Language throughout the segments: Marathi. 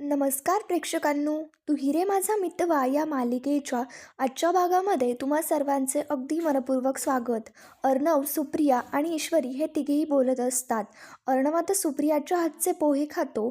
नमस्कार प्रेक्षकांनो तू हिरे माझा मितवा या मालिकेच्या आजच्या भागामध्ये तुम्हा सर्वांचे अगदी मनपूर्वक स्वागत. अर्णव सुप्रिया आणि ईश्वरी हे तिघेही बोलत असतात. अर्णव आता सुप्रियाच्या हातचे पोहे खातो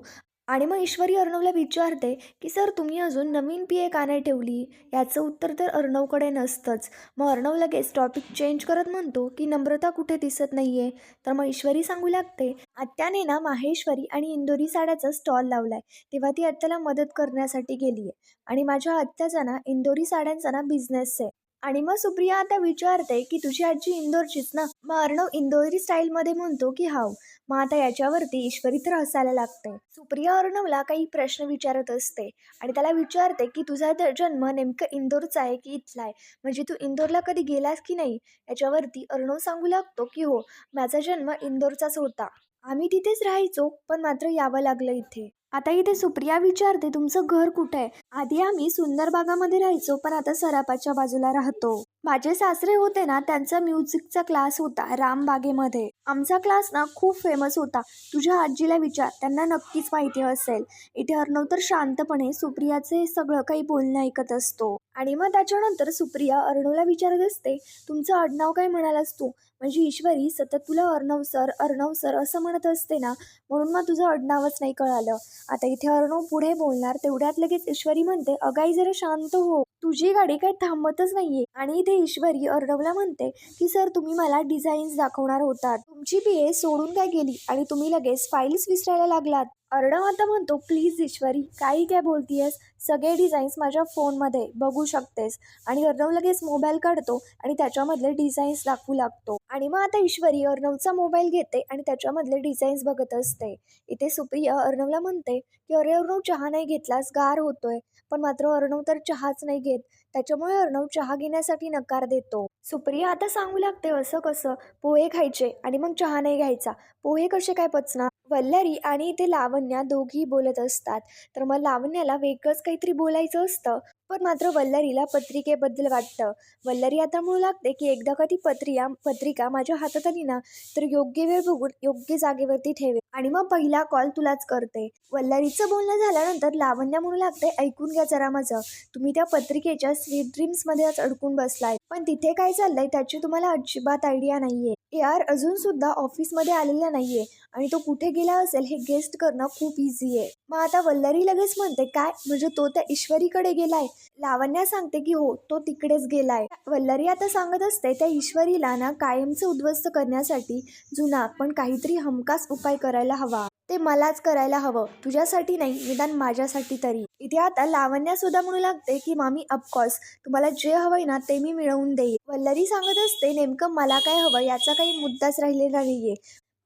आणि मग ईश्वरी अर्णवला विचारते की सर तुम्ही अजून नवीन पिये का नाही ठेवली? याचं उत्तर तर अर्णवकडे नसतंच. मग अर्णव लगेच टॉपिक चेंज करत म्हणतो की नम्रता कुठे दिसत नाही आहे तर मग ईश्वरी सांगू लागते आत्याने ना माहेश्वरी आणि इंदोरी साड्याचा स्टॉल लावलाय. तेव्हा ती आत्याला मदत करण्यासाठी गेली आहे आणि माझ्या आत्याचा ना इंदोरी साड्यांचा ना बिझनेस आहे. आणि मग सुप्रिया आता विचारते की तुझी आजी इंदोरचीच ना? मग अर्णव इंदोरी स्टाईलमध्ये म्हणतो की हाव. मग आता याच्यावरती ईश्वरी तर हसायला लागते. सुप्रिया अर्णवला काही प्रश्न विचारत असते आणि त्याला विचारते की तुझा तर जन्म नेमकं इंदोरचा आहे की इथला आहे? म्हणजे तू इंदोरला कधी गेलास की नाही? याच्यावरती अर्णव सांगू लागतो की हो माझा जन्म इंदोरचाच होता. आम्ही तिथेच राहायचो पण मात्र यावं लागलं इथे. आता इथे सुप्रिया विचारते तुमचं घर कुठं आहे? आधी आम्ही सुंदर बागामध्ये राहायचो पण आता सरापाच्या बाजूला राहतो. माझे सासरे होते ना त्यांचा म्युझिकचा क्लास होता रामबागेमध्ये आमचा क्लास ना खूप फेमस होता. तुझ्या आजीला विचार त्यांना नक्कीच माहिती असेल. इथे अर्णव तर शांतपणे सुप्रियाचे सगळं काही बोलणं ऐकत असतो. आणि मग त्याच्यानंतर सुप्रिया अर्णवला विचारत असते तुमचं आडनाव काय म्हणालास तू? म्हणजे ईश्वरी सतत तुला अर्णव सर अर्णव सर असं म्हणत असते ना म्हणून मग तुझं अडनावच नाही कळालं. आता इथे अर्णव पुढे बोलणार तेवढ्यात लगेच ईश्वरी म्हणते अगाई जरा शांत हो. तुझी गाडी काही थांबतच नाहीये. आणि इथे ईश्वरी अर्णवला म्हणते की सर तुम्ही मला डिझाईन्स दाखवणार होतात. तुमची पी सोडून काय गेली? आणि तुम्ही लगेच फाईल्स विसरायला लागलात. अर्णव आता म्हणतो प्लीज ईश्वरी काही काय बोलतीयस? सगळे डिझाईन्स माझ्या फोनमध्ये बघू शकतेस. आणि अर्णव लगेच मोबाईल काढतो आणि त्याच्यामधले डिझाईन्स दाखवू लागतो. आणि मग आता ईश्वरी अर्णवचा मोबाईल घेते आणि त्याच्यामधले डिझाईन्स बघत असते. इथे सुप्रिया अर्णवला म्हणते की अरे अर्णव चहा नाही घेतलास? गार होतोय. पण मात्र अर्णव तर चहाच नाही घेत. त्याच्यामुळे अर्णव चहा घेण्यासाठी नकार देतो. सुप्रिया आता सांगू लागते असं कसं? पोहे खायचे आणि मग चहा नाही घ्यायचा. पोहे कसे काय पचणार? वल्लरी आणि इथे लावण्या दोघी बोलत असतात. तर मग लावण्याला वेगळंच काहीतरी बोलायचं असतं. पण मात्र वल्लरीला पत्रिकेबद्दल वाटतं. वल्लरी आता म्हणू लागते की एकदा का ती पत्रिया पत्रिका माझ्या हातात आली ना तर योग्य वेळ बघून योग्य जागेवरती ठेवे आणि मग पहिला कॉल तुलाच करते. वल्लरीचं बोलणं झाल्यानंतर लावण्या म्हणू लागते ऐकून घ्या जरा माझं. तुम्ही त्या पत्रिकेच्या स्वीट ड्रीम्समध्येच अडकून बसलाय. पण तिथे काय चाललंय त्याची तुम्हाला अजिबात आयडिया नाहीये. ए आर अजून सुद्धा ऑफिसमध्ये आलेला नाहीये आणि तो कुठे गेला असेल हे गेस्ट करणं खूप इझी आहे. मग आता वल्लरी लगेच म्हणते काय? म्हणजे तो त्या ईश्वरीकडे गेलाय. लावण्या सांगते की हो तो तिकडेच गेलाय. वल्लरी आता सांगत असते त्या ईश्वरीला ना कायमचं उद्ध्वस्त करण्यासाठी जुना पण काहीतरी हमखास उपाय करायला हवा. ते मलाच करायला हवं. तुझ्यासाठी नाही निदान माझ्यासाठी तरी. इथे आता लावण्या सुद्धा म्हणू लागते की मामी ऑफकोर्स तुम्हाला जे हवंय ना ते मी मिळवून देईल वल्लरी सांगत असते नेमकं मला काय हवं याचा काही मुद्दाच राहिलेला नाहीये.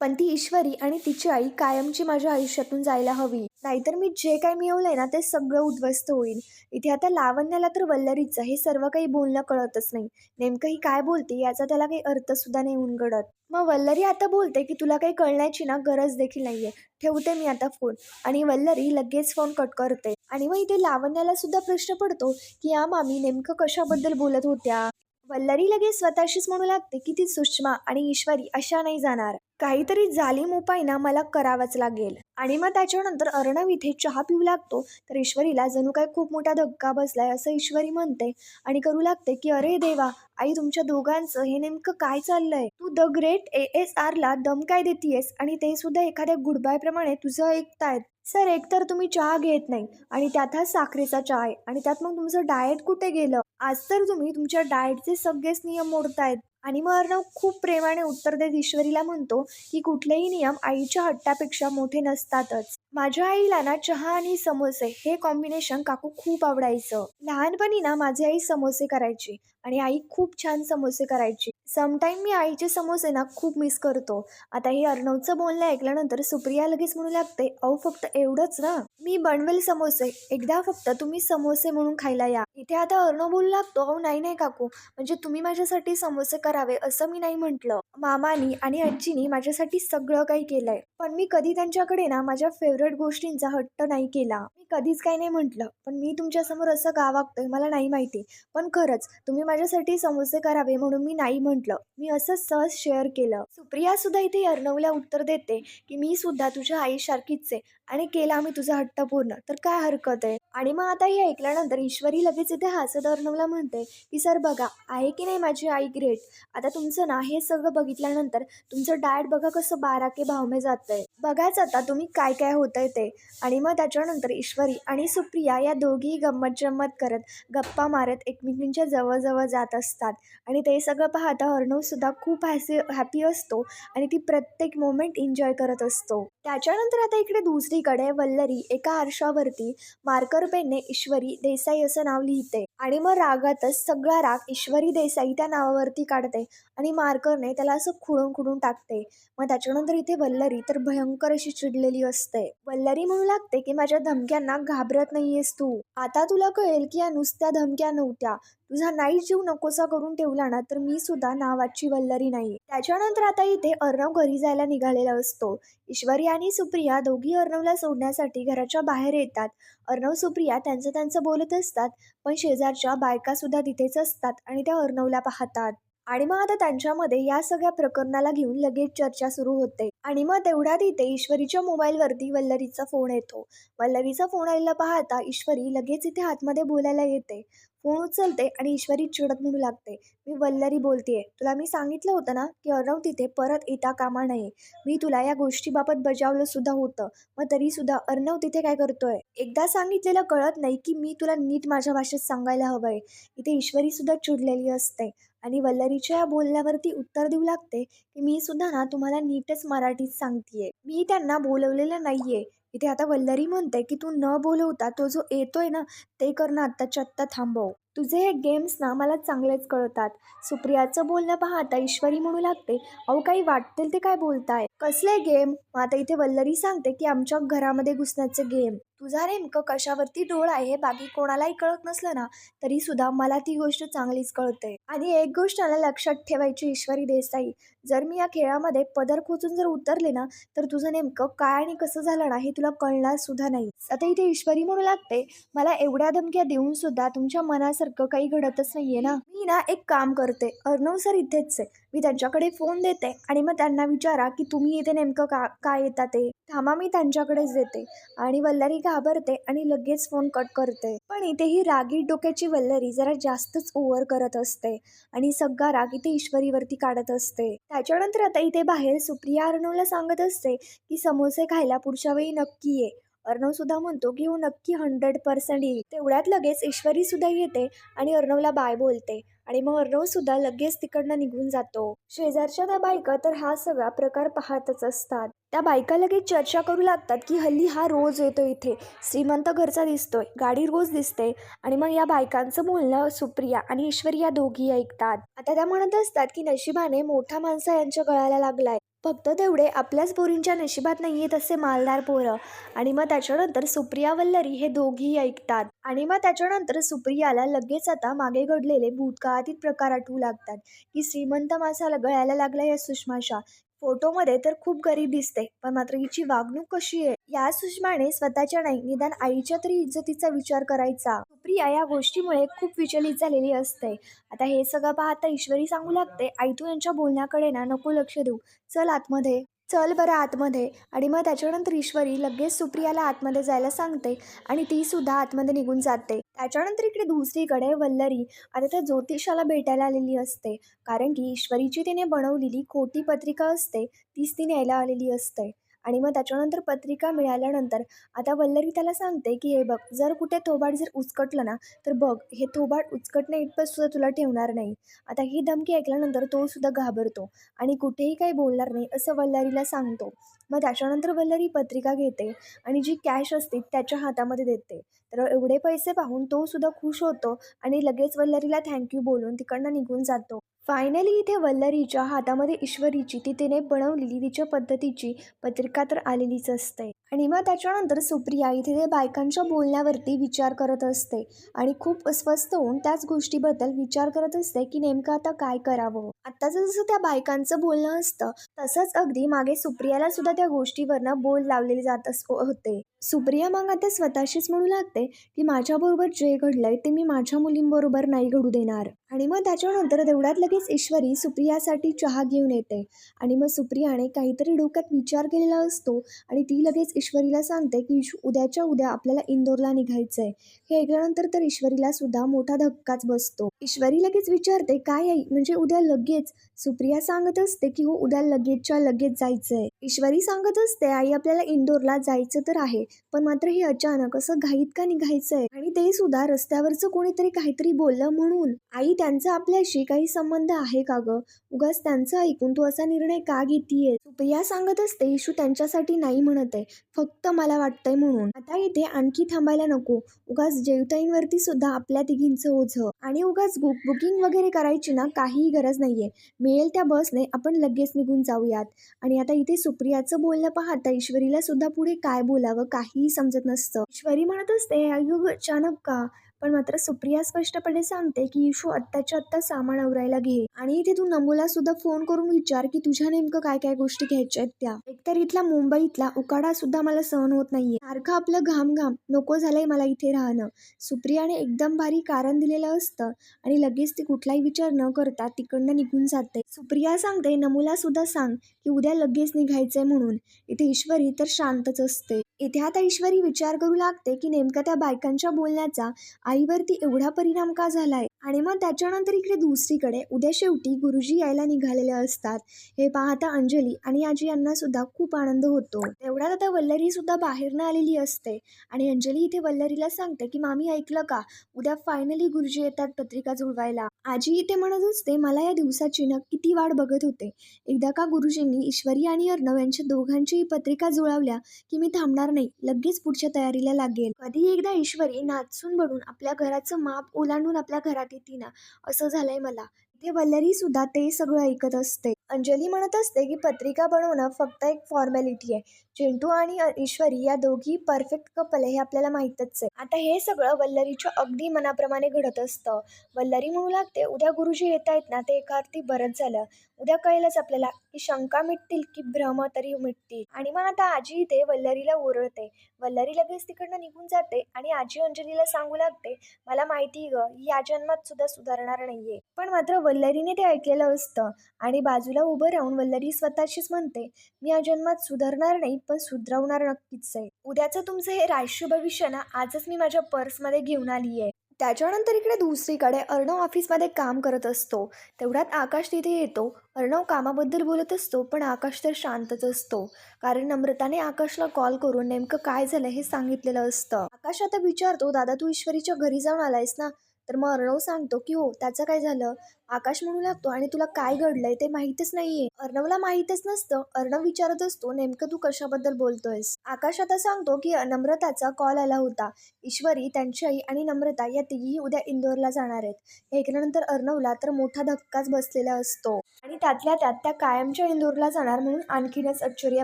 पण ती ईश्वरी आणि तिची आई कायमची माझ्या आयुष्यातून जायला हवी. नाहीतर मी जे काही मिळवलंय ना ते सगळं उद्ध्वस्त होईल. इथे आता लावण्याला तर वल्लरीचं हे सर्व काही बोलणं कळतच नाही. नेमकं ही काय बोलते याचा त्याला काही अर्थ सुद्धा नाही उनगडत मग वल्लरी आता बोलते की तुला काही कळण्याची ना गरज देखील नाहीये. ठेवते मी आता फोन. आणि वल्लरी लगेच फोन कट करते. आणि मग इथे लावण्याला सुद्धा प्रश्न पडतो की या मामी नेमकं कशाबद्दल बोलत होत्या? वल्लरी लगेच स्वतःशीच म्हणू लागते की ती सुषमा आणि ईश्वरी अशा नाही जाणार. काहीतरी जालीम उपाय ना मला करावाच लागेल. आणि मग त्याच्यानंतर अर्णव इथे चहा पिऊ लागतो तर ईश्वरीला जणू काय खूप मोठा धक्का बसलाय असं ईश्वरी म्हणते आणि करू लागते की अरे देवा आई तुमच्या दोघांचं हे नेमकं काय चाललंय? तू द ग्रेट ए एस आरला दम काय देतीयस? आणि ते सुद्धा एखाद्या गुडबाय प्रमाणे तुझं ऐकतायत. सर एकतर तुम्ही चहा घेत नाही आणि त्यात हा साखरेचा चहा आहे आणि त्यात मग तुमचं डाएट कुठे गेलं? आज तर तुम्ही तुमच्या डाएटचे सगळेच नियम मोडतायत. आणि मग अर्णव खूप प्रेमाने उत्तर देत ईश्वरीला म्हणतो की कुठलेही नियम आईच्या हट्टापेक्षा मोठे नसतातच. माझ्या आईला ना चहा आणि समोसे हे कॉम्बिनेशन काकू खूप आवडायचं. लहानपणी ना माझी आई समोसे करायची आणि आई खूप छान समोसे करायची. समटाईम मी आईचे समोसे ना खूप मिस करतो. आता हे अर्णवचं बोलणं ऐकल्यानंतर सुप्रिया लगेच म्हणू लागते अहो फक्त एवढंच ना. मी बनवेल समोसे. एकदा फक्त तुम्ही समोसे म्हणून खायला या. इथे आता अर्णव बोलू लागतो अहो नाही नाही काकू. म्हणजे तुम्ही माझ्यासाठी समोसे करावे असं मी नाही म्हटलं. मामानी आणि आजीनी माझ्यासाठी सगळं काही केलंय. पण मी कधी त्यांच्याकडे ना माझ्या फेवरेट गोष्टींचा हट्ट नाही केला. मी कधीच काही नाही म्हटलं पण मी तुमच्यासमोर असं का वागतोय मला नाही माहिती. पण खरंच तुम्ही माझ्यासाठी समोसे करावे म्हणून मी नाही म्हटलं. मी असं सहज शेअर केलं. सुप्रिया सुद्धा इथे अर्णवला उत्तर देते की मी सुद्धा तुझ्या आईसारखीच आहे. आणि केला मी तुझा हट्ट पूर्ण. तर काय हरकत आहे? आणि मग आता हे ऐकल्यानंतर ईश्वरी लगेच इथे हसत अर्णवला म्हणते की सर बघा आहे की नाही माझी आई ग्रेट? आता तुमचं ना हे सगळं बघितल्यानंतर तुमचं डाएट बघा कसं बारा के भावमे जातंय. बघाच आता तुम्ही काय काय होतंय ते. आणि मग त्याच्यानंतर ईश्वरी आणि सुप्रिया या दोघीही गंमत जम्मत करत गप्पा मारत एकमेकींच्या जवळजवळ जात असतात. आणि ते सगळं पाहता अर्णवसुद्धा खूप हॅसी हॅपी असतो आणि ती प्रत्येक मोमेंट एन्जॉय करत असतो. त्याच्यानंतर आता इकडे दुसरी दुसरीकडे वल्लरी एका आरशावरती मार्कर पेनने ईश्वरी देसाई असं नाव लिहिते. आणि मग रागातच सगळा राग ईश्वरी देसाई त्या नावावरती काढते. आणि मार्करने त्याला असं खुडून खुडून टाकते. मग त्याच्यानंतर इथे वल्लरी तर भयंकर अशी चिडलेली असते. वल्लरी म्हणू लागते की माझ्या धमक्यांना घाबरत नाहीयेस तू. आता तुला कळेल की या नुसत्या धमक्या नव्हत्या. तुझा नाही जीव नकोसा करून ठेवला ना तर मी सुद्धा नावाची वल्लरी नाही. त्याच्यानंतर आता इथे अर्णव घरी जायला निघालेला असतो. ईश्वरी आणि सुप्रिया दोघी अर्णवला सोडण्यासाठी घराच्या बाहेर येतात. अर्णव सुप्रिया त्यांचं त्यांचं बोलत असतात पण शेजारच्या बायका सुद्धा तिथेच असतात आणि त्या अर्णवला पाहतात. आणि मग आता त्यांच्यामध्ये या सगळ्या प्रकरणाला घेऊन लगेच चर्चा सुरू होते. आणि मग तेवढ्यात इथे ईश्वरीच्या मोबाईलवरती वल्लरीचा फोन येतो. वल्लरीचा फोन आलेला पाहता ईश्वरी लगेच इथे आतमध्ये बोलायला येते. फोन उचलते आणि ईश्वरी चिडत म्हणू लागते. मी वल्लरी बोलतेय. तुला मी सांगितलं होतं ना की अर्णव तिथे परत येता कामा नये. मी तुला या गोष्टीबाबत बजावलं सुद्धा होतं. मग तरी सुद्धा अर्णव तिथे काय करतोय? एकदा सांगितलेलं कळत नाही की मी तुला नीट माझ्या भाषेत सांगायला हवंय. इथे ईश्वरी सुद्धा चिडलेली असते. आणि वल्लरीच्या या बोलण्यावरती उत्तर देऊ लागते की मी सुद्धा ना तुम्हाला नीटच मराठीत सांगतेय. मी त्यांना बोलवलेलं नाहीये. इथे आता वल्लरी म्हणते की तू न बोलवता तो जो येतोय ना ते करणं आत्ताच्या आत्ता थांबव. तुझे हे गेम्स ना मला चांगलेच कळतात. सुप्रियाचं बोलणं पाहता ईश्वरी म्हणू लागते. अहो काही वाटतील ते काय बोलताय? कसले गेम मग आता इथे वल्लरी सांगते की आमच्या घरामध्ये घुसण्याचे गेम तुझा नेमकं कशावरती डोळ आहे हे बाकी कोणालाही कळत नसलं ना तरी सुद्धा मला ती गोष्ट चांगलीच कळते. आणि एक गोष्ट मला लक्षात ठेवायची ईश्वरी देसाई जर मी या खेळामध्ये पदर खोचून जर उतरले ना तर तुझं नेमकं काय आणि कसं झालं ना हे तुला कळणार सुद्धा नाही. आता इथे ईश्वरी म्हणू लागते मला एवढ्या धमक्या देऊन सुद्धा तुमच्या मनास मनासारखं काही घडतच नाहीये ना. मी ना एक काम करते. अर्णव सर इथेच आहे. मी त्यांच्याकडे फोन देते आणि मग त्यांना विचारा की तुम्ही इथे नेमकं का काय येता ते. थांबा मी त्यांच्याकडेच देते. आणि वल्लरी घाबरते आणि लगेच फोन कट करते. पण इथे ही रागी डोक्याची वल्लरी जरा जास्तच ओव्हर करत असते आणि सगळा राग इथे ईश्वरीवरती काढत असते. त्याच्यानंतर आता इथे बाहेर सुप्रिया अर्णवला सांगत असते की समोसे खायला पुढच्या वेळी नक्की ये. अर्णव सुद्धा म्हणतो की हो नक्की हंड्रेड पर्सेंट येईल. तेवढ्यात लगेच ईश्वरी सुद्धा येते आणि अर्णवला बाय बोलते आणि मग अर्णव सुद्धा लगेच तिकडनं निघून जातो. शेजारच्या त्या बायका तर हा सगळा प्रकार पाहतच असतात. त्या बायका लगेच चर्चा करू लागतात की हल्ली हा रोज येतो इथे. श्रीमंत घरचा दिसतोय गाडी रोज दिसते आणि मग या बायकांचं बोलणं सुप्रिया आणि ईश्वरी या दोघी ऐकतात. आता त्या म्हणत असतात की नशिबाने मोठा माणसा यांच्या गळाला लागलाय. फक्त तेवढे आपल्याच पोरींच्या नशिबात नाहीये असे मालदार पोरं. आणि मग त्याच्यानंतर सुप्रिया वल्लरी हे दोघी ऐकतात. आणि मग त्याच्यानंतर सुप्रियाला लगेच आता मागे घडलेले भूतकाळातील प्रकार आठवू लागतात. की श्रीमंत माणसाला गळायला लागला या सुषमाशा फोटोमध्ये तर खूप गरीब दिसते पण मात्र हिची वागणूक कशी आहे? या सुषमाने स्वतःच्या नाही निदान आईच्या तरी इज्जतीचा विचार करायचा. सुप्रिया या गोष्टीमुळे खूप विचलित झालेली असते. आता हे सगळं पाहता ईश्वरी सांगू लागते आई तू यांच्या बोलण्याकडे ना नको लक्ष देऊ. चल आतमध्ये. चल बरं आतमध्ये. आणि मग त्याच्यानंतर ईश्वरी लगेच सुप्रियाला आतमध्ये जायला सांगते आणि ती सुद्धा आतमध्ये निघून जाते. त्याच्यानंतर इकडे दुसरीकडे वल्लरी. आता त्या ज्योतिषाला भेटायला आलेली असते. कारण की ईश्वरीची तिने बनवलेली खोटी पत्रिका असते तीच ती न्यायला आलेली असते. आणि मग त्याच्यानंतर पत्रिका मिळाल्यानंतर आता वल्लरी त्याला सांगते की हे बघ जर कुठे थोबाड जर उचकटलं ना तर बघ हे थोबाड उचकटणे इतपत सुद्धा तुला ठेवणार नाही. आता ही धमकी ऐकल्यानंतर तो सुद्धा घाबरतो आणि कुठेही काही बोलणार नाही असं वल्लरीला सांगतो. मग त्याच्यानंतर वल्लरी पत्रिका घेते आणि जी कॅश असते त्याच्या हातामध्ये देते. तर एवढे पैसे पाहून तो सुद्धा खुश होतो आणि लगेच वल्लरीला थँक्यू बोलून तिकडनं निघून जातो. फायनली इथे वल्लरीच्या हातामध्ये ईश्वरीची ती तिने बनवलेली तिच्या पद्धतीची पत्रिका तर आलेलीच असते. आणि मग त्याच्यानंतर सुप्रिया इथे ते बायकांच्या बोलण्यावरती विचार करत असते आणि खूप अस्वस्थ होऊन त्याच गोष्टीबद्दल विचार करत असते की नेमकं आता काय करावं. आत्ताचं जसं त्या बायकांचं बोलणं असतं तसंच अगदी मागे सुप्रियाला सुद्धा त्या गोष्टीवरनं बोल लावलेले जात अस होते. सुप्रिया मग आता स्वतःशीच म्हणू लागते की माझ्याबरोबर जे घडलंय ते मी माझ्या मुलींबरोबर नाही घडू देणार. आणि मग त्याच्यानंतर तेवढ्यात लगेच ईश्वरी सुप्रियासाठी चहा घेऊन येते. आणि मग सुप्रियाने काहीतरी डोक्यात विचार केलेला असतो आणि ती लगेच ईश्वरीला सांगते की उद्याच्या उद्या आपल्याला इंदोरला निघायचं आहे हे ऐकल्यानंतर तर ईश्वरीला सुद्धा मोठा धक्काच बसतो. ईश्वरी लगेच विचारते काय आई? म्हणजे उद्या लगेच? सुप्रिया सांगत असते की हो उद्या लगेचच्या लगेच जायचं आहे ईश्वरी सांगत असते आई आपल्याला इंदोरला जायचं तर आहे पण मात्र हे अचानक असं घाईत का निघायचं आहे आणि ते सुद्धा रस्त्यावरचं कोणीतरी काहीतरी बोललं म्हणून आई त्यांचा आपल्याशी काही संबंध आहे का ग? उगाच त्यांचं ऐकून तू असा निर्णय का घेतीये सुप्रिया सांगत असते इशू त्यांच्यासाठी नाही म्हणत आहे फक्त मला वाटतंय म्हणून. आता इथे आणखी थांबायला नको. उगाच जैवताईंवरती सुद्धा आपल्या तिघींचं ओझं. आणि उगाच बुक बुकिंग वगैरे करायची ना काहीही गरज नाहीये. मिळेल त्या बसने आपण लगेच निघून जाऊयात. आणि आता इथे सुप्रियाचं बोलणं पाहता ईश्वरीला सुद्धा पुढे काय बोलावं काहीही समजत नसतं. ईश्वरी म्हणत असते अयो अचानक का? पण मात्र सुप्रिया स्पष्टपणे सांगते की इशू आत्ताच्या आत्ता सामान आवरायला घे आणि इथे तू नमूला सुद्धा फोन करून विचार की तुझ्या नेमकं काय काय गोष्टी घ्यायच्या आहेत त्या. एकतर इथला मुंबईतला उकाडा सुद्धा मला सहन होत नाहीये. सारखं आपलं घाम घाम नको झालंय मला इथे राहणं. सुप्रियाने एकदम भारी कारण दिलेलं असतं आणि लगेच ती कुठलाही विचार न करता तिकडनं निघून जाते. सुप्रिया सांगते नमूला सुद्धा सांग की उद्या लगेच निघायचंय म्हणून. इथे ईश्वरी तर शांतच असते. इथे आता ईश्वरी विचार करू लागते की नेमका त्या बायकांच्या बोलण्याचा आईवरती एवढा परिणाम का झालाय? आणि मग त्याच्यानंतर इकडे दुसरीकडे उद्या शेवटी गुरुजी यायला निघालेले असतात. हे पाहता अंजली आणि आजी यांना सुद्धा खूप आनंद होतो. तेवढ्यात आता वल्लरी सुद्धा बाहेरनं आलेली असते. आणि अंजली इथे वल्लरीला सांगते की मामी ऐकलं का? उद्या फायनली गुरुजी येतात पत्रिका जुळवायला. आजी इथे म्हणत असते मला या दिवसाची ना किती वाट बघत होते. एकदा का गुरुजींनी ईश्वरी आणि अर्णव यांच्या दोघांची पत्रिका जुळवल्या की मी थांबणार नाही. लगेच पुढच्या तयारीला लागेल. कधी एकदा ईश्वरी नाचून बनून आपल्या घराचं माप ओलांडून आपल्या घरात येते ना असं झालंय मला. इथे वल्लरी सुद्धा ते सगळं ऐकत असते. अंजली म्हणत असते की पत्रिका बनवणं फक्त एक फॉर्मॅलिटी आहे. चिंटू आणि ईश्वरी या दोघी परफेक्ट कपल हे आपल्याला माहीतच आहे. आता हे सगळं वल्लरीच्या अगदी मनाप्रमाणे घडत असतं. वल्लरी म्हणू लागते उद्या गुरुजी येत आहेत ना ते एका अर्थी बरंच झालं. उद्या कळेलच आपल्याला की शंका मिटतील की भ्रम तरी मिटतील. आणि मग आता आजी इथे वल्लरीला ओरडते. वल्लरी लगेच तिकडनं निघून जाते आणि आजी अंजलीला सांगू लागते मला माहिती ग या जन्मात सुद्धा सुधारणार नाहीये. पण मात्र वल्लरीने ते ऐकलेलं असतं आणि बाजूला उभं राहून वल्लरी स्वतःशीच म्हणते मी या जन्मात सुधारणार नाही पण सुधरवणार नक्कीच आहे. उद्याचं तुमचं हे राष्ट्रीय भविष्य ना आजच मी माझ्या पर्समध्ये घेऊन आली आहे. त्याच्यानंतर इकडे दुसरीकडे अर्णव ऑफिसमध्ये काम करत असतो. तेवढ्यात आकाश तिथे येतो. अर्णव कामाबद्दल बोलत असतो पण आकाश तर शांतच असतो. कारण नम्रताने आकाशला कॉल करून नेमकं काय झालं हे सांगितलेलं असतं. आकाश आता विचारतो दादा तू ईश्वरीच्या घरी जाऊन आलायस ना? तर मग अर्णव सांगतो की हो त्याचं काय झालं? आकाश म्हणू लागतो आणि तुला काय घडलंय ते माहितच नाहीये. अर्णवला माहितच नसतं. अर्णव विचारत असतो नेमकं तू कशाबद्दल बोलतोयस? आकाश आता सांगतो की नम्रताचा कॉल आला होता. ईश्वरी त्यांची आई आणि नम्रता या तिघीही उद्या इंदोरला जाणार आहेत. हे ऐकल्यानंतर अर्णवला तर मोठा धक्काच बसलेला असतो. आणि त्यातल्या त्यात त्या कायमच्या इंदोरला जाणार म्हणून आणखीनच आश्चर्य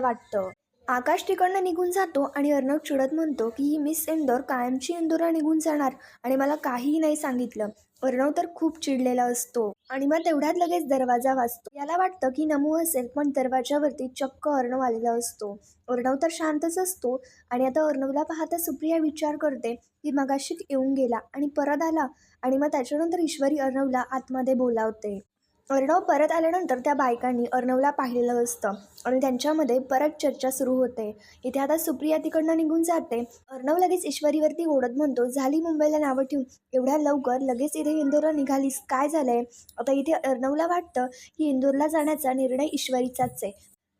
वाटतं. आकाश तिकडनं निघून जातो आणि अर्णव चिडत म्हणतो की ही मिस इंदोर कायमची इंदोरा निघून जाणार आणि मला काहीही नाही सांगितलं. अर्णव तर खूप चिडलेला असतो आणि मग तेवढ्यात लगेच दरवाजा वाजतो. याला वाटतं की नमू असेल पण दरवाजावरती चक्क अर्णव आलेला असतो. अर्णव तर शांतच असतो आणि आता अर्णवला पाहता सुप्रिया विचार करते की मगाशी येऊन गेला आणि परत आला आणि मग त्याच्यानंतर ईश्वरी अर्णवला आतमध्ये बोलावते. अर्णव परत आल्यानंतर त्या बायकांनी अर्णवला पाहिलेलं असतं आणि त्यांच्यामध्ये परत चर्चा सुरू होते. इथे आता सुप्रिया तिकडनं निघून जाते. अर्णव लगेच ईश्वरीवरती ओढत म्हणतो झाली मुंबईला नावं ठेवून. एवढ्या लवकर लगेच इथे इंदोरला निघालीस. काय झालंय? आता इथे अर्णवला वाटतं की इंदोरला जाण्याचा निर्णय ईश्वरीचाच आहे.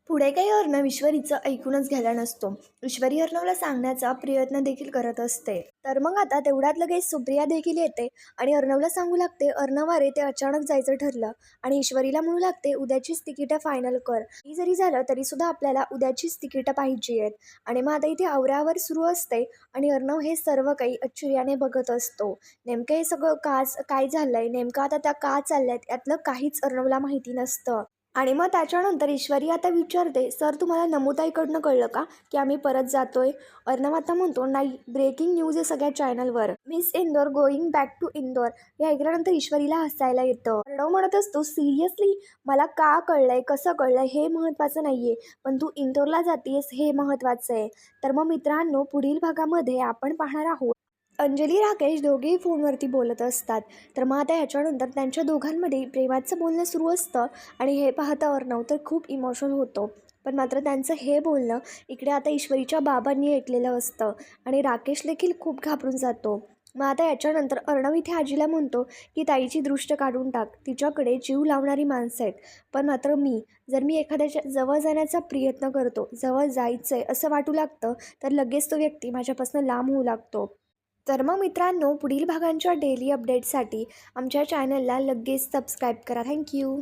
पुढे काही अर्णव ईश्वरीचं ऐकूनच घ्यायला नसतो. ईश्वरी अर्णवला सांगण्याचा प्रयत्न देखील करत असते. तर मग आता तेवढ्यात लगेच सुप्रिया देखील येते आणि अर्णवला सांगू लागते अर्णव अरे ते अचानक जायचं ठरलं आणि ईश्वरीला म्हणू लागते उद्याचीच तिकीटं फायनल कर. ही जरी झालं तरी सुद्धा आपल्याला उद्याचीच तिकीटं पाहिजे आहेत. आणि मग आता इथे आवरावर सुरू असते आणि अर्णव हे सर्व काही आश्चर्याने बघत असतो. नेमकं हे सगळं का काय झालंय? नेमकं आता त्या का चालल्यात? यातलं काहीच अर्णवला माहिती नसतं. आणि मग त्याच्यानंतर ईश्वरी आता विचारते सर तुम्हाला नमुताईकडनं कळलं का की आम्ही परत जातोय? अर्णव आता म्हणतो नाही ब्रेकिंग न्यूज आहे सगळ्या चॅनलवर miss Indore going back to Indore हे ऐकल्यानंतर ईश्वरीला हसायला येतं. अर्णव म्हणत असतो सिरियसली मला का कळलंय? कसं कळलंय? हे महत्त्वाचं नाहीये. पण तू इंदोरला जातीयस हे महत्त्वाचं आहे. तर मग मित्रांनो पुढील भागामध्ये आपण पाहणार आहोत. अंजली राकेश दोघेही फोनवरती बोलत असतात. तर मग आता ह्याच्यानंतर त्यांच्या दोघांमध्ये प्रेमाचं बोलणं सुरू असतं आणि हे पाहता अर्णव तर खूप इमोशनल होतो. पण मात्र त्यांचं हे बोलणं इकडे आता ईश्वरीच्या बाबांनी ऐकलेलं असतं आणि राकेश देखील खूप घाबरून जातो. मग आता याच्यानंतर अर्णव इथे आजीला म्हणतो की ताईची दृष्ट काढून टाक. तिच्याकडे जीव लावणारी माणसं आहेत. पण मात्र मी जर मी एखाद्याच्या जवळ जाण्याचा प्रयत्न करतो जवळ जायचं आहे असं वाटू लागतं तर लगेच तो व्यक्ती माझ्यापासून लांब होऊ लागतो. तर मग मित्रांनो पुढील भागांच्या डेली अपडेटसाठी आमच्या चॅनलला लगेच सबस्क्राईब करा. थँक्यू